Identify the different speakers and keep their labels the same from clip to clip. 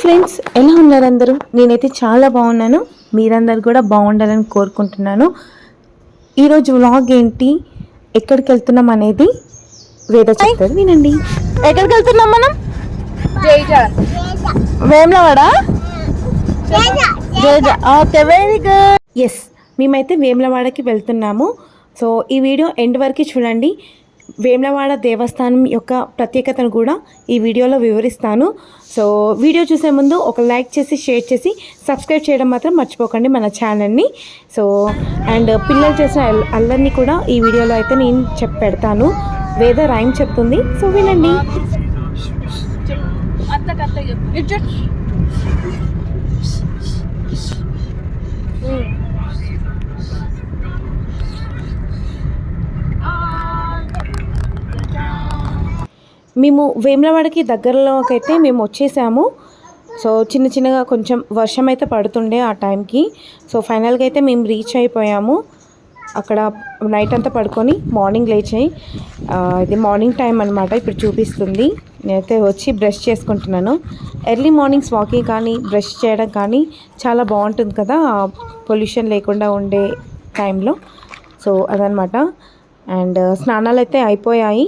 Speaker 1: Friends ఎలా ఉన్నారు అందరూ? నేనైతే చాలా బాగున్నాను. మీరందరూ కూడా బాగుండాలని కోరుకుంటున్నాను. ఈరోజు వ్లాగ్ ఏంటి? ఎక్కడికి వెళ్తున్నాం అనేది వేద చెప్తారు. వినండి. ఎక్కడికి వెళ్తున్నాం మనం? Vemulawada? Okay very good yes మేమైతే వేములవాడకి వెళ్తున్నాము. సో ఈ వీడియో ఎండ్ వరకు చూడండి. వేములవాడ దేవస్థానం యొక్క ప్రత్యేకతను కూడా ఈ వీడియోలో వివరిస్తాను. సో వీడియో చూసే ముందు ఒక లైక్ చేసి షేర్ చేసి సబ్స్క్రైబ్ చేయడం మాత్రం మర్చిపోకండి మన ఛానల్ని. సో అండ్ పిల్లలు చేసిన అల్- అల్లరిని కూడా ఈ వీడియోలో అయితే నేను చెప్పి పెడతాను. వేద రైమ్ చెప్తుంది. సో వినండి. మేము వేములవాడకి దగ్గరలోకైతే మేము వచ్చేసాము. సో చిన్న చిన్నగా కొంచెం వర్షం అయితే పడుతుండే ఆ టైంకి. సో ఫైనల్గా అయితే మేము రీచ్ అయిపోయాము. అక్కడ నైట్ అంతా పడుకొని మార్నింగ్ లేచాయి. ఇది మార్నింగ్ టైం అనమాట ఇప్పుడు చూపిస్తుంది. నేనైతే వచ్చి బ్రష్ చేసుకుంటున్నాను. ఎర్లీ మార్నింగ్స్ వాకింగ్ కానీ బ్రష్ చేయడం కానీ చాలా బాగుంటుంది కదా పొల్యూషన్ లేకుండా ఉండే టైంలో. సో అదనమాట అండ్ స్నానాలు అయితే అయిపోయాయి.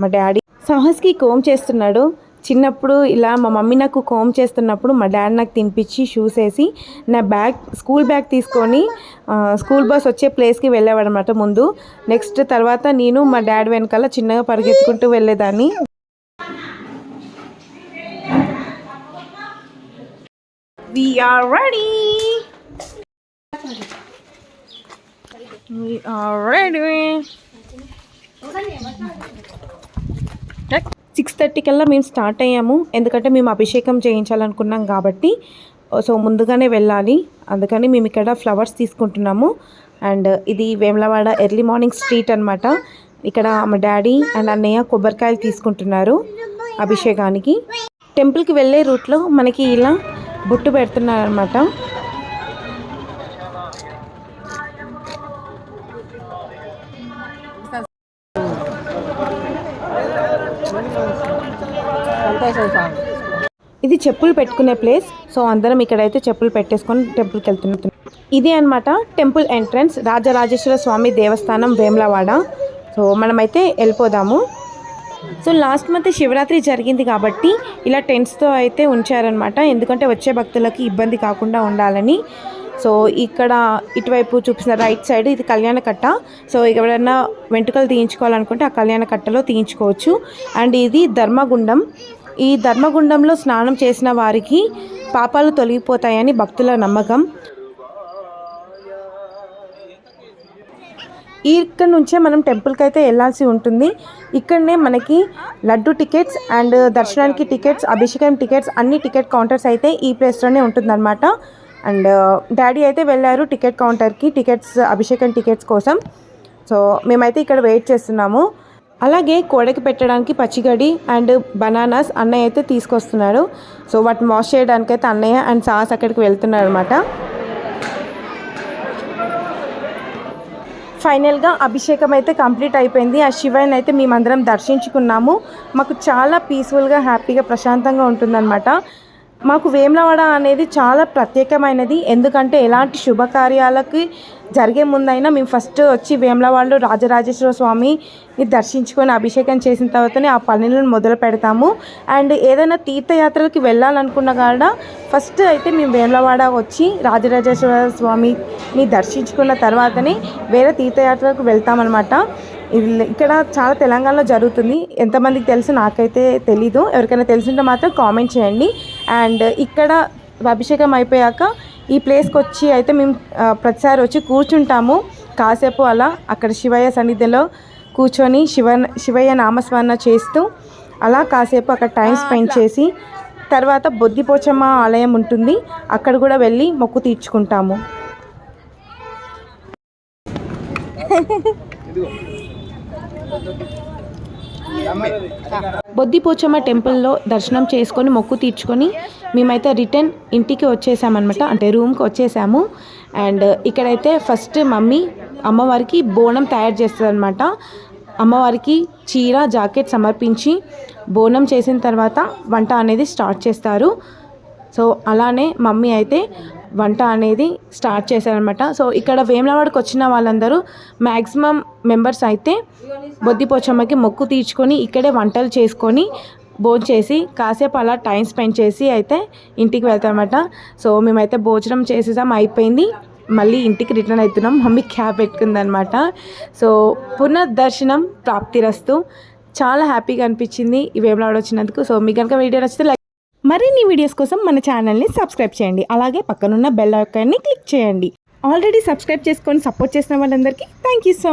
Speaker 1: మా డాడీ సాహస్కి కోమ్ చేస్తున్నాడు చిన్నప్పుడు ఇలా మా మమ్మీ నాకు కోమ్ చేస్తున్నప్పుడు మా డాడీ నాకు తినిపించి షూస్ వేసి నా బ్యాగ్ స్కూల్ బ్యాగ్ తీసుకొని స్కూల్ బస్ వచ్చే ప్లేస్కి వెళ్ళేవాడనమాట ముందు నెక్స్ట్ తర్వాత నేను మా డాడీ వెనకాల చిన్నగా పరిగెత్తుకుంటూ వెళ్ళేదాన్ని We are ready. We are ready. Six thirty కల్లా మేము స్టార్ట్ అయ్యాము. ఎందుకంటే మేము అభిషేకం చేయించాలనుకున్నాం కాబట్టి సో ముందుగానే వెళ్ళాలి. అందుకని మేము ఇక్కడ ఫ్లవర్స్ తీసుకుంటున్నాము. అండ్ ఇది వేములవాడ ఎర్లీ మార్నింగ్ స్ట్రీట్ అన్నమాట. ఇక్కడ మా డాడీ అండ్ అన్నయ్య కొబ్బరికాయలు తీసుకుంటున్నారు అభిషేకానికి. టెంపుల్కి వెళ్ళే రూట్లో మనకి ఇలా బొట్టు ఇది చెప్పులు పెట్టుకునే ప్లేస్ సో అందరం ఇక్కడైతే చెప్పులు పెట్టేసుకొని టెంపుల్కి వెళ్తున్నాం ఇదే అన్నమాట టెంపుల్ ఎంట్రన్స్ రాజరాజేశ్వర స్వామి దేవస్థానం వేములవాడ. సో మనమైతే వెళ్ళిపోదాము. సో లాస్ట్ మంత్ శివరాత్రి జరిగింది కాబట్టి ఇలా టెంట్స్తో అయితే ఉంచారనమాట ఎందుకంటే వచ్చే భక్తులకి ఇబ్బంది కాకుండా ఉండాలని. సో ఇక్కడ ఇటువైపు చూపిస్తున్న రైట్ సైడ్ ఇది కళ్యాణ కట్ట. సో ఎవరైనా వెంట్రుకలు తీయించుకోవాలనుకుంటే ఆ కళ్యాణ కట్టలో తీయించుకోవచ్చు. అండ్ ఇది ధర్మగుండం. ఈ ధర్మగుండంలో స్నానం చేసిన వారికి పాపాలు తొలగిపోతాయని భక్తుల నమ్మకం. ఇక్కడ నుంచే మనం టెంపుల్కి అయితే వెళ్ళాల్సి ఉంటుంది. ఇక్కడనే మనకి లడ్డు టికెట్స్ అండ్ దర్శనానికి టికెట్స్ అభిషేకం టికెట్స్ అన్ని టికెట్ కౌంటర్స్ అయితే ఈ ప్లేస్లోనే ఉంటుందన్నమాట. అండ్ డాడీ అయితే వెళ్ళారు టికెట్ కౌంటర్కి టికెట్స్ అభిషేకం టికెట్స్ కోసం. సో మేమైతే ఇక్కడ వెయిట్ చేస్తున్నాము. అలాగే కోడకి పెట్టడానికి పచ్చిగడ్డి అండ్ బనానాస్ అన్నయ్య అయితే తీసుకొస్తున్నాడు. సో వాటిని వాష్ చేయడానికి అయితే అన్నయ్య అండ్ సాస్ అక్కడికి వెళ్తున్నారు అనమాట ఫైనల్గా అభిషేకం అయితే కంప్లీట్ అయిపోయింది. ఆ శివయ్యని అయితే మేమందరం దర్శించుకున్నాము. మాకు చాలా పీస్ఫుల్గా హ్యాపీగా ప్రశాంతంగా ఉంటుందన్నమాట. మాకు వేములవాడ అనేది చాలా ప్రత్యేకమైనది. ఎందుకంటే ఎలాంటి శుభకార్యాలకి జరిగే ముందైనా మేము ఫస్ట్ వచ్చి వేములవాడలో రాజరాజేశ్వర స్వామిని దర్శించుకొని అభిషేకం చేసిన తర్వాతనే ఆ పనులను మొదలు పెడతాము. అండ్ ఏదైనా తీర్థయాత్రలకి వెళ్ళాలనుకున్న కాడ ఫస్ట్ అయితే మేము వేములవాడ వచ్చి రాజరాజేశ్వర స్వామిని దర్శించుకున్న తర్వాతనే వేరే తీర్థయాత్రలకు వెళ్తామన్నమాట. ఇక్కడ చాలా తెలంగాణలో జరుగుతుంది. ఎంతమందికి తెలుసు నాకైతే తెలీదు. ఎవరికైనా తెలిసింటే మాత్రం కామెంట్ చేయండి. అండ్ ఇక్కడ అభిషేకం అయిపోయాక ఈ ప్లేస్కి వచ్చి అయితే మేము ప్రతిసారి వచ్చి కూర్చుంటాము. కాసేపు అలా అక్కడ శివయ్య సన్నిధిలో కూర్చొని శివ శివయ్య నామస్మరణ చేస్తూ అలా కాసేపు అక్కడ టైం స్పెండ్ చేసి తర్వాత బొద్దిపోచమ్మ ఆలయం ఉంటుంది. అక్కడ కూడా వెళ్ళి మొక్కు తీర్చుకుంటాము. బొద్దిపోచమ్మ టెంపుల్లో దర్శనం చేసుకొని మొక్కు తీర్చుకొని మేమైతే రిటర్న్ ఇంటికి వచ్చేసామన్నమాట. అంటే రూమ్కి వచ్చేసాము. అండ్ ఇక్కడైతే ఫస్ట్ మమ్మీ అమ్మవారికి బోనం తయారు చేస్తుందన్నమాట. అమ్మవారికి చీర జాకెట్ సమర్పించి బోనం చేసిన తర్వాత వంట అనేది స్టార్ట్ చేస్తారు. సో అలానే మమ్మీ అయితే వంట అనేది స్టార్ట్ చేశారనమాట సో ఇక్కడ వేములవాడకు వచ్చిన వాళ్ళందరూ మ్యాక్సిమం మెంబర్స్ అయితే బొద్దిపోచమ్మకి మొక్కు తీర్చుకొని ఇక్కడే వంటలు చేసుకొని భోజనం చేసి కాసేపు అలా టైం స్పెండ్ చేసి అయితే ఇంటికి వెళ్తామన్నమాట సో మేమైతే భోజనం చేసేసాం అయిపోయింది. మళ్ళీ ఇంటికి రిటర్న్ అవుతున్నాం. మమ్మీ క్యాబ్ పెట్టుకుందనమాట సో పునర్దర్శనం ప్రాప్తిరస్తు. చాలా హ్యాపీగా అనిపించింది ఈ వేమలాడ వచ్చినందుకు. సో మీకు కనుక వీడియో నచ్చితే లైక్ మరిన్ని వీడియోస్ కోసం మన ఛానల్ని సబ్స్క్రైబ్ చేయండి. అలాగే పక్కనున్న బెల్ ఐకాన్ని క్లిక్ చేయండి. ఆల్రెడీ సబ్స్క్రైబ్ చేసుకొని సపోర్ట్ చేసిన వాళ్ళందరికీ థ్యాంక్ యూ సో